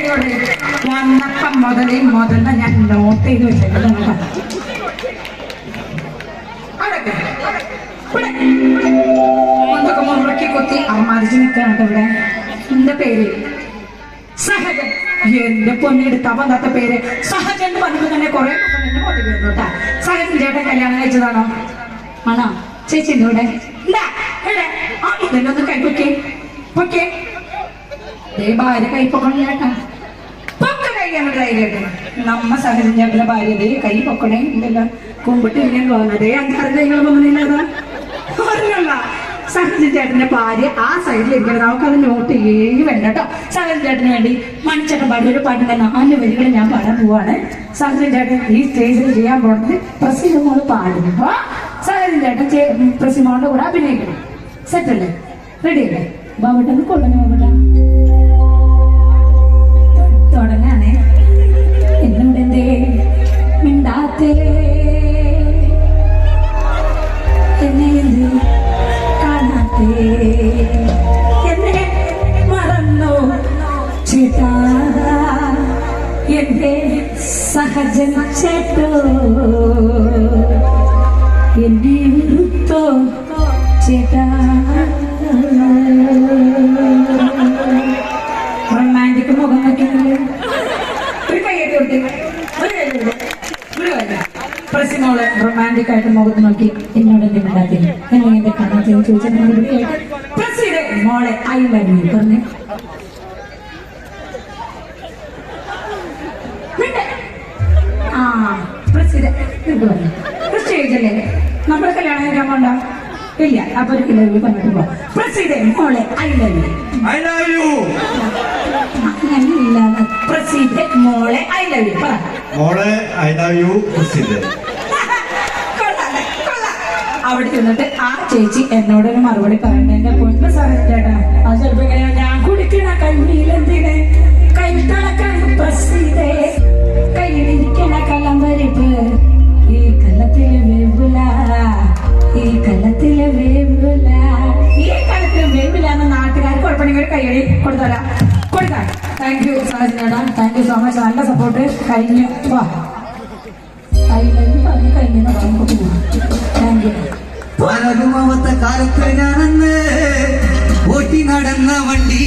എഴുതി വന്നപ്പം മുതലേ മുതല ഞാൻ നോട്ട് ചെയ്ത് വെച്ചിട്ടുണ്ട് അതൊക്കെ മുറുക്കി കുത്തി അമ്മാരിച്ച് നിൽക്കണം ഇവിടെ. എന്റെ പേര് സഹജൻ. എന്റെ പൊന്നെടുത്താ വന്നാത്ത പേര് സഹജൻ എന്ന് പറഞ്ഞപ്പോ തന്നെ കുറെ എന്നെ പൊട്ടി വരുന്നു സഹജൻ ചേട്ടൻ കല്യാണം കഴിച്ചതാണോ? ആണോ? ചേച്ചി ഇവിടെ? ആ ഇതെല്ലാം കൈ പൊക്കെ. ഭാര്യ കൈ പൊക്കണം ചേട്ടാ കഴിയാണ് ധൈര്യമായിട്ട് നമ്മ സഹജൻ ചേട്ടന്റെ ഭാര്യ കൈ പൊക്കണേ. ഇല്ല കുമ്പിട്ട് ഇങ്ങനെ പോകുന്നതേ അഞ്ചാറ് കൈകൾ പറഞ്ഞല്ല സഹജൻ ഭാര്യ ആ സൈഡിൽ ഇരിക്കണം നമുക്കത് നോട്ട് ചെയ്യേ വേണ്ട കേട്ടോ. സഹജൻ വേണ്ടി മണിച്ചേട്ടൻ പാടിയ ഒരു പാട്ടിന്റെ നാല് വരികൾ ഞാൻ പാടാൻ പോവാണ്. സഹജൻ ചേട്ടൻ ഈ സ്റ്റേജിൽ ചെയ്യാൻ പോകുന്നത് പ്രസിമോൾ അപ്പൊ സഹജൻ ചേട്ടൻ പ്രസിമോളുടെ കൂടെ അഭിനയിക്കണം. സെറ്റല്ലേ റെഡി അല്ലേ? ബാബട്ടന് കൊള്ളു ബാബട്ട എന്റെ സഹജൻ ചേട്ടോ? എന്നെ ഉറുത്തോ ചേട്ടാ പ്രസിമോൾ റൊമാന്റിക് ആയിട്ട് മുഖത്ത് നോക്കി എന്നോട് എന്റെ മിണ്ടാത്തില്ല എന്നെ എന്റെ കാണാത്തില്ല ചോദിച്ചാൽ പ്രസിഡെ മോളെ ഐ ലവ് യു പറഞ്ഞു. ആ പ്രസിഡെ ഇത് പറഞ്ഞു അല്ലേ നമ്മുടെ കല്യാണം കഴിക്കാൻ പോണ്ട ഇല്ല അപ്പൊ ഒരു കിലോ പറഞ്ഞിട്ട് പോ പ്രസിഡെ മോളെ I love you I love you അങ്ങനെയില്ല പ്രസിഡെ മോളെ ഐ ലവ് യു പറ. മോളെ ഐ ലവ് യു കൊള്ളാം. അവിടെ ചെന്നിട്ട് ആ ചേച്ചി എന്നോട് ഒരു മറുപടി പറയണ്ട. എന്റെ പൊന്ന് സാറേ ചേട്ടാ ആ ചിലപ്പോ ഞാൻ കുടിക്കണ കഞ്ഞിയിലെന്തിനെ? കൈ തളക്കാൻ പ്രസീതേ. കയ്യിലിരിക്കണ കലമ്പരിപ്പ് ഈ കല്ലത്തിൽ വേവില ഈ കല്ലത്തിൽ വേവില ഈ കലത്തിൽ വേവില എന്ന നാട്ടുകാർക്ക് കുഴപ്പമില്ലെങ്കിൽ ഒരു കൊടുക്കാം thank you sir thank you so much നല്ല സപ്പോർട്ട് കഴിഞ്ഞു. വാ. അതിലേക്ക് പറഞ്ഞ് കഴിഞ്ഞ നമുക്ക് പോവാം. താങ്ക് യു പരകുമാവത്തെ കാലത്ത് ഞാനന്ന് ഓട്ടി നടന്ന വണ്ടി.